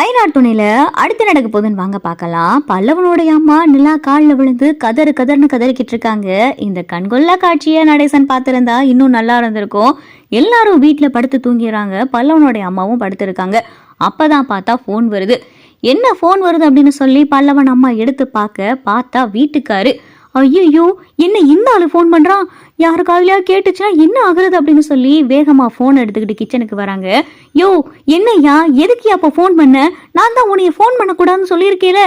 ஐநா துணையில அடுத்து நடக்க போகுதுன்னு வாங்க பார்க்கலாம். பல்லவனுடைய அம்மா நிலா காலில் விழுந்து கதறு கதர்னு கதறிக்கிட்டு இருக்காங்க. இந்த கண்கொள்ளா காட்சியை நடேசன் பார்த்துருந்தா இன்னும் நல்லா இருந்திருக்கும். எல்லாரும் வீட்டில் படுத்து தூங்கிடுறாங்க. பல்லவனுடைய அம்மாவும் படுத்திருக்காங்க. அப்பதான் பார்த்தா ஃபோன் வருது. என்ன ஃபோன் வருது அப்படின்னு சொல்லி பல்லவன் அம்மா எடுத்து பார்க்க பார்த்தா வீட்டுக்காரு. ஐயோ என்ன இந்த ஆளு ஃபோன் பண்றான்? யாரு கேட்டுச்சுன்னா என்ன ஆகுறது அப்படின்னு சொல்லி வேகமா ஃபோன் எடுத்துக்கிட்டு கிச்சனுக்கு வராங்க. யோ என்னய்யா எதுக்கு அப்போ ஃபோன் பண்ண? நான் தான் உன்னைய ஃபோன் பண்ணக்கூடாதுன்னு சொல்லியிருக்கேல.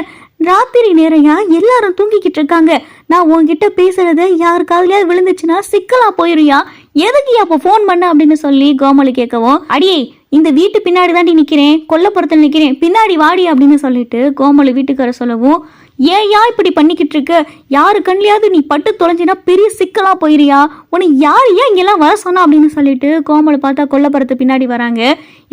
ராத்திரி நேரையா எல்லாரும் தூங்கிக்கிட்டு இருக்காங்க. நான் உன்கிட்ட பேசுறத யார் விழுந்துச்சுன்னா சிக்கலா போயிருயா எதுக்கு அப்போ ஃபோன் பண்ண அப்படின்னு சொல்லி கோமலி கேட்கவும் அடியே இந்த வீட்டு பின்னாடி தாண்டி நிக்கிறேன் கொல்லப்புறத்தில் நிக்கிறேன் பின்னாடி வாடி அப்படின்னு சொல்லிட்டு கோமலி வீட்டுக்கார சொல்லவும் ஏயா இப்படி பண்ணிக்கிட்டு இருக்க யாரு கண்லையாவது நீ பட்டு தொலைஞ்சினா பெரிய சிக்கலாக போயிறியா உன்னை யார் ஏன் இங்கெல்லாம் வர சொன்னா அப்படின்னு சொல்லிட்டு கோமலை பார்த்தா கொல்லப்புறத்து பின்னாடி வராங்க.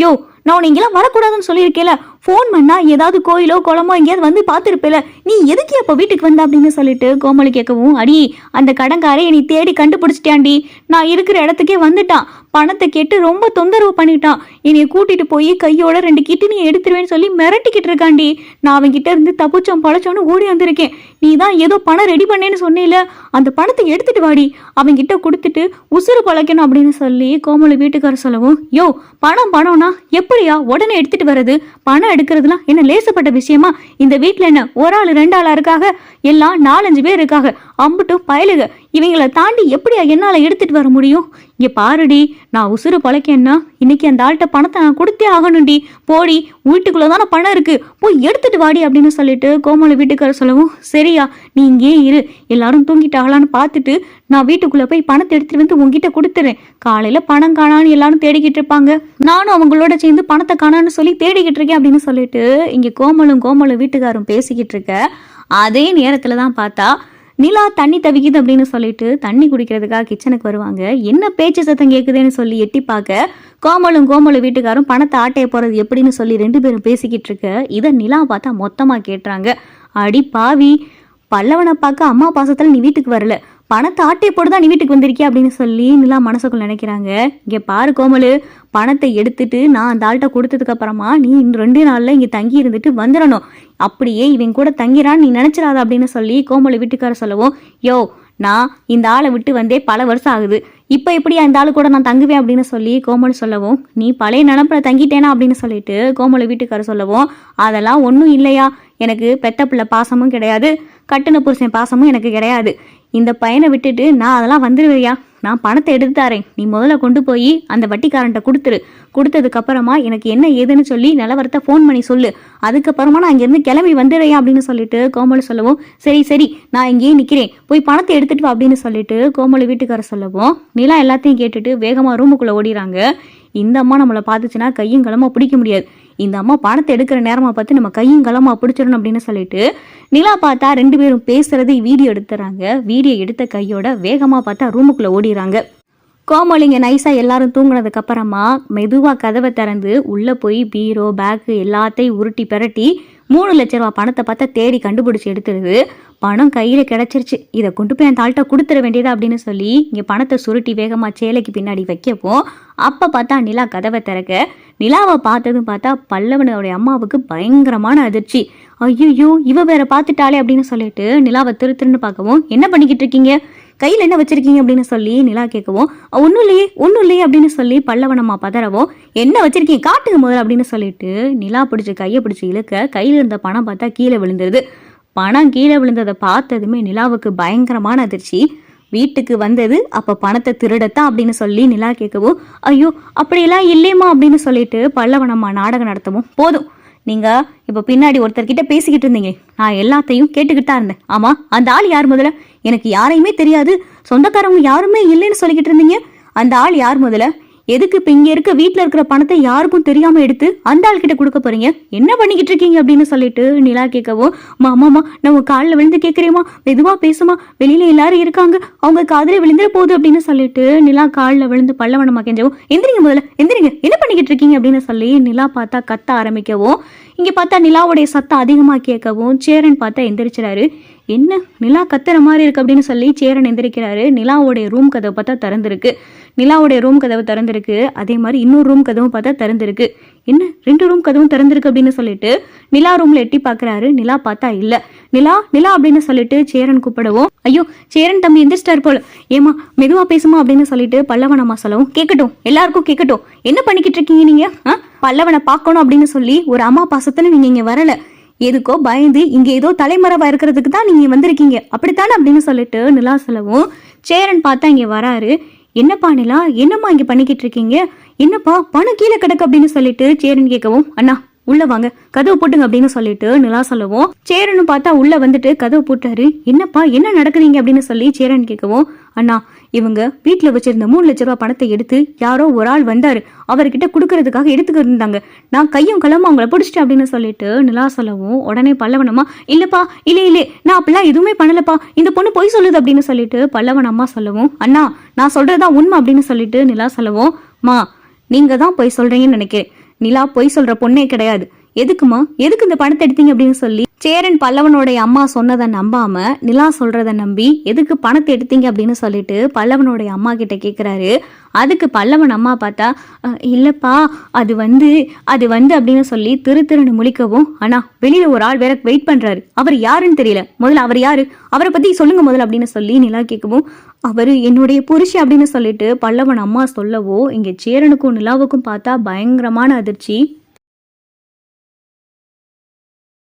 யோ நான் உன்னை இங்கெல்லாம் வரக்கூடாதுன்னு சொல்லியிருக்கேல. ஃபோன் பண்ணா ஏதாவது கோயிலோ குளமோ எங்கேயாவது வந்து பார்த்துருப்பேல. நீ எதுக்கு அப்போ வீட்டுக்கு வந்த அப்படின்னு சொல்லிட்டு கோமலி கேட்கவும் அடி அந்த கடங்காரை நீ தேடி கண்டுபிடிச்சிட்டியாண்டி. நான் இருக்கிற இடத்துக்கே வந்துட்டான். பணத்தை கேட்டு ரொம்ப தொந்தரவு பண்ணிட்டான். என்னைய கூட்டிட்டு போய் கையோட ரெண்டு கிட்டினியை எடுத்துருவேன்னு சொல்லி மிரட்டிக்கிட்டு இருக்காண்டி. நான் அவன்கிட்ட இருந்து தப்புச்சோம் பழச்சோன்னு ஓடி வந்திருக்கேன். நீ தான் ஏதோ பணம் ரெடி பண்ணேன்னு சொன்னேல அந்த பணத்தை எடுத்துட்டு வாடி. அவன்கிட்ட கொடுத்துட்டு உசுறு பழக்கணும் அப்படின்னு சொல்லி கோமலி வீட்டுக்காரர் சொல்லவும் யோ பணம் பணம்னா எப்படியா உடனே எடுத்துட்டு வர்றது? பணம் எடுக்கிறதுலாம் என்ன லேசப்பட்ட விஷயமா? இந்த வீட்டில் என்ன ஒரு ஆள் ரெண்டு ஆளா இருக்காக? எல்லாம் நாலஞ்சு பேர் இருக்காங்க அம்புட்டும் பயலுக. இவங்களை தாண்டி எப்படியா என்னால் எடுத்துட்டு வர முடியும்? இங்கே பாருடி நான் உசுறு பழக்கேன்னா இன்னைக்கு அந்த ஆள்கிட்ட பணத்தை நான் கொடுத்தே ஆகணும்டி. போடி வீட்டுக்குள்ளே தானே பணம் இருக்கு. போய் எடுத்துட்டு வாடி அப்படின்னு சொல்லிட்டு கோமலை வீட்டுக்கார சொல்லவும் சரியா நீ இங்கேயே இரு. எல்லாரும் தூங்கிட்டாங்களான்னு பார்த்துட்டு நான் வீட்டுக்குள்ளே போய் பணத்தை எடுத்துட்டு வந்து உங்ககிட்ட கொடுத்துறேன். காலையில் பணம் காணான்னு எல்லாரும் தேடிக்கிட்டு இருப்பாங்க. நானும் அவங்களோட சேர்ந்து பணத்தை காணான்னு சொல்லி தேடிக்கிட்டு இருக்கேன் அப்படின்னு சொல்லிட்டு இங்கே கோமலும் கோமலும் வீட்டுக்காரும் பேசிக்கிட்டு இருக்க அதே நேரத்தில் தான் பார்த்தா நிலா தண்ணி தவிக்குது அப்படின்னு சொல்லிட்டு தண்ணி குடிக்கிறதுக்காக கிச்சனுக்கு வருவாங்க. என்ன பேச்சு சத்தம் கேட்குதுன்னு சொல்லி எட்டி பார்க்க கோமலும் கோமலும் வீட்டுக்காரும் பணத்தை ஆட்டைய போகிறது எப்படின்னு சொல்லி ரெண்டு பேரும் பேசிக்கிட்டு இருக்க. இதை நிலா பார்த்தா மொத்தமாக கேட்டுறாங்க. அடி பாவி பல்லவனை பார்க்க அம்மா பாசத்தில் நீ வீட்டுக்கு வரல. பணத்தை ஆட்டை போட்டு தான் நீ வீட்டுக்கு வந்திருக்கிய அப்படின்னு சொல்லி நிலா மனசுக்குள்ள நினைக்கிறாங்க. இங்கே பாரு கோமலு பணத்தை எடுத்துட்டு நான் அந்த ஆள்கிட்ட கொடுத்ததுக்கப்புறமா நீ இந்த ரெண்டு நாளில் இங்கே தங்கி இருந்துட்டு வந்துடணும். அப்படியே இவன் கூட தங்கிறான்னு நீ நினச்சிடாத அப்படின்னு சொல்லி கோமலு வீட்டுக்கார சொல்லவும் யோ நான் இந்த ஆளை விட்டு வந்தே பல வருஷம் ஆகுது. இப்போ எப்படி அந்த ஆள் கூட நான் தங்குவேன்? அப்படின்னு சொல்லி கோமலு சொல்லவும் நீ பழைய நினப்பில் தங்கிட்டேனா? அப்படின்னு சொல்லிட்டு கோமலு வீட்டுக்கார சொல்லவும் அதெல்லாம் ஒன்றும் இல்லையா. எனக்கு பெத்த பிள்ளை பாசமும் கிடையாது. கட்டுன புருஷன் பாசமும் எனக்கு கிடையாது. இந்த பையனை விட்டுட்டு நான் அதெல்லாம் வந்துடுவேயா நான் பணத்தை எடுத்து தரேன். நீ முதல்ல கொண்டு போய் அந்த வட்டிக்காரன்ட்ட கொடுத்துரு. கொடுத்ததுக்கப்புறமா எனக்கு என்ன ஏதுன்னு சொல்லி நிலவரத்தை ஃபோன் பண்ணி சொல்லு. அதுக்கப்புறமா நான் இங்கேருந்து கிளம்பி வந்துடுறேன் அப்படின்னு சொல்லிட்டு கோமலு சொல்லவும் சரி சரி நான் இங்கேயே நிற்கிறேன் போய் பணத்தை எடுத்துட்டு வா அப்படின்னு சொல்லிட்டு கோமலு வீட்டுக்கார சொல்லவும் நிலா எல்லாத்தையும் கேட்டுட்டு வேகமாக ரூமுக்குள்ளே ஓடிறாங்க இந்த அம்மா நம்மளை பார்த்துச்சுன்னா கையும் கிளம்ப பிடிக்க முடியாது. இந்த அம்மா பணத்தை எடுக்கிற நேரமாக பார்த்து நம்ம கையும் கலமாக பிடிச்சிடணும் அப்படின்னு சொல்லிட்டு நிலா பார்த்தா ரெண்டு பேரும் பேசுறதை வீடியோ எடுத்துறாங்க. வீடியோ எடுத்த கையோட வேகமாக பார்த்தா ரூமுக்குள்ளே ஓடிறாங்க கோமலிங்க நைஸாக எல்லாரும் தூங்குனதுக்கு அப்புறமா மெதுவாக கதவை திறந்து உள்ளே போய் பீரோ பேக்கு எல்லாத்தையும் உருட்டி பிரட்டி மூணு லட்ச ரூபா பணத்தை பார்த்தா தேடி கண்டுபிடிச்சி எடுத்துருது பணம் கையில் கிடச்சிருச்சு. இதை கொண்டு போய் அந்த ஆள்கிட்ட கொடுத்துட வேண்டியது அப்படின்னு சொல்லி இங்கே பணத்தை சுருட்டி வேகமாக சேலைக்கு பின்னாடி வைக்கப்போம் அப்போ பார்த்தா நிலா கதவை திறக்க நிலாவை பார்த்ததும் பார்த்தா பல்லவனுடைய அம்மாவுக்கு பயங்கரமான அதிர்ச்சி. ஐயோ இவ வேற பார்த்துட்டாளே அப்படின்னு சொல்லிட்டு நிலாவை திரு திருன்னு பார்க்கவும் என்ன பண்ணிக்கிட்டு இருக்கீங்க? கையில் என்ன வச்சிருக்கீங்க? அப்படின்னு சொல்லி நிலா கேட்கவும் ஒன்றும் இல்லையே ஒன்றும் இல்லையே அப்படின்னு சொல்லி பல்லவனம்மா பதறவும் என்ன வச்சிருக்கீங்க? காட்டுக்கு முதல்ல அப்படின்னு சொல்லிட்டு நிலா பிடிச்சி கையை பிடிச்சி இழுக்க கையில் இருந்த பணம் பார்த்தா கீழே விழுந்துருது. பணம் கீழே விழுந்ததை பார்த்ததுமே நிலாவுக்கு பயங்கரமான அதிர்ச்சி. வீட்டுக்கு வந்தது அப்போ பணத்தை திருடத்தான் அப்படின்னு சொல்லி நிலா கேட்கவும் ஐயோ அப்படியெல்லாம் இல்லையம்மா அப்படின்னு சொல்லிட்டு பல்லவனம்மா நாடகம் நடத்தவும் போதும். நீங்கள் இப்போ பின்னாடி ஒருத்தர்கிட்ட பேசிக்கிட்டு இருந்தீங்க. நான் எல்லாத்தையும் கேட்டுக்கிட்டு தான் இருந்தேன். ஆமாம் அந்த ஆள் யார் முதல்ல? எனக்கு யாரையுமே தெரியாது. சொந்தக்காரவங்க யாருமே இல்லைன்னு சொல்லிக்கிட்டு இருந்தீங்க. அந்த ஆள் யார் முதல்ல? எதுக்கு இப்போ இங்கே இருக்க வீட்டில் இருக்கிற பணத்தை யாருக்கும் தெரியாமல் எடுத்து அந்த ஆள்கிட்ட கொடுக்க போறீங்க? என்ன பண்ணிக்கிட்டு இருக்கீங்க அப்படின்னு சொல்லிட்டு நிலா கேட்கவும் மாமாமா நம்ம காலில் விழுந்து கேட்குறேமா மெதுவாக பேசுமா வெளியில எல்லாரும் இருக்காங்க. அவங்க காதலே விழுந்துட போகுது அப்படின்னு சொல்லிட்டு நிலா காலில் விழுந்து பல்லவனமா கெஞ்சவும் எந்திரிங்க முதல்ல எந்திரிங்க. என்ன பண்ணிக்கிட்டு இருக்கீங்க? அப்படின்னு சொல்லி நிலா பார்த்தா கத்த ஆரம்பிக்கவும் இங்கே பார்த்தா நிலாவுடைய சத்தம் அதிகமாக கேட்கவும் சேரன் பார்த்தா எந்திரிச்சிடாரு என்ன நிலா கத்துற மாதிரி இருக்கு அப்படின்னு சொல்லி சேரன் எந்திரிக்கிறாரு. நிலாவுடைய ரூம் கதவை பார்த்தா திறந்திருக்கு. நிலாவுடைய ரூம் கதவு திறந்திருக்கு. அதே மாதிரி இன்னொரு ரூம் கதவும் பார்த்தா திறந்திருக்கு. என்ன ரெண்டு ரூம் கதவும் திறந்திருக்கு அப்படின்னு சொல்லிட்டு நிலா ரூம்ல எட்டி பார்க்கறாரு. நிலா பார்த்தா இல்ல. நிலா நிலா அப்படின்னு சொல்லிட்டு சேரன் கூப்பிடவும் ஐயோ சேரன் தம்பி எந்திரிச்சிட்டார் போல. ஏமா மெதுவா பேசுமா? அப்படின்னு சொல்லிட்டு பல்லவன அம்மா சொல்லவும் கேட்கட்டும் எல்லாருக்கும் கேட்கட்டும் என்ன பண்ணிக்கிட்டு இருக்கீங்க நீங்க? ஆ? பல்லவனை பார்க்கணும் அப்படின்னு சொல்லி ஒரு அம்மா பாசத்துல நீங்க இங்க வரல. எதுக்கோ பயந்து இங்க ஏதோ தலைமறைவா இருக்கிறதுக்கு தான் நீங்க வந்திருக்கீங்க. அப்படித்தானே அப்படின்னு சொல்லிட்டு நிலா சொல்லவும் சேரன் பார்த்தா இங்க வராரு. என்னப்பா நிலா என்னம்மா இங்க பண்ணிக்கிட்டு இருக்கீங்க? என்னப்பா பணம் கீழே கிடக்கு அப்படின்னு சொல்லிட்டு சேரன் கேட்கவும் அண்ணா உள்ள வாங்க கதவு போட்டுங்க அப்படின்னு சொல்லிட்டு நிலா சொல்லவும். சேரன் பார்த்தா உள்ள வந்துட்டு கதவு போட்டாரு என்னப்பா என்ன நடக்குதுங்க அப்படின்னு சொல்லி சேரன் கேட்கவும் அண்ணா இவங்க வீட்டுல வச்சிருந்த மூணு லட்ச ரூபாய் பணத்தை எடுத்து யாரோ ஒரு ஆள் வந்தாரு. அவர்கிட்ட கொடுக்கறதுக்காக எடுத்துக்க இருந்தாங்க. நான் கையும் களமா அவங்கள பிடிச்சிட்டேன் அப்படின்னு சொல்லிட்டு நிலா சொல்லவும் உடனே பல்லவனம்மா இல்லப்பா இல்ல இல்ல நான் அப்படிலாம் எதுவுமே பண்ணலப்பா இந்த பொண்ணு பொய் சொல்லுது அப்படின்னு சொல்லிட்டு பல்லவன் அம்மா சொல்லவும் அண்ணா நான் சொல்றதுதான் உண்மை அப்படின்னு சொல்லிட்டு நிலா சொல்லவும் மா நீங்க தான் பொய் சொல்றீங்கன்னு நினைக்கிறேன். நிலா பொய் சொல்ற பொண்ணே கிடையாது. எதுக்குமா? எதுக்கு இந்த பணத்தை எடுத்தீங்க அப்படின்னு சொல்லி சேரன் பல்லவனுடைய அம்மா சொன்னதை நம்பாம நிலா சொல்றத நம்பி எதுக்கு பணத்தை எடுத்தீங்க அப்படின்னு சொல்லிட்டு பல்லவனுடைய அம்மா கிட்ட கேக்குறாரு. அதுக்கு பல்லவன் அம்மா பார்த்தா இல்லைப்பா இல்லப்பா அது வந்து அது வந்து அப்படின்னு சொல்லி திரு திருன்னு முழிக்கவும் ஆனா வெளியில ஒரு ஆள் வேற வெயிட் பண்றாரு. அவர் யாருன்னு தெரியல. முதல்ல அவர் யாரு? அவரை பத்தி சொல்லுங்க முதல்ல அப்படின்னு சொல்லி நிலா கேட்கவும் அவர் என்னுடைய புருஷி அப்படின்னு சொல்லிட்டு பல்லவன் அம்மா சொல்லவோ இங்க சேரனுக்கும் நிலாவுக்கும் பார்த்தா பயங்கரமான அதிர்ச்சி.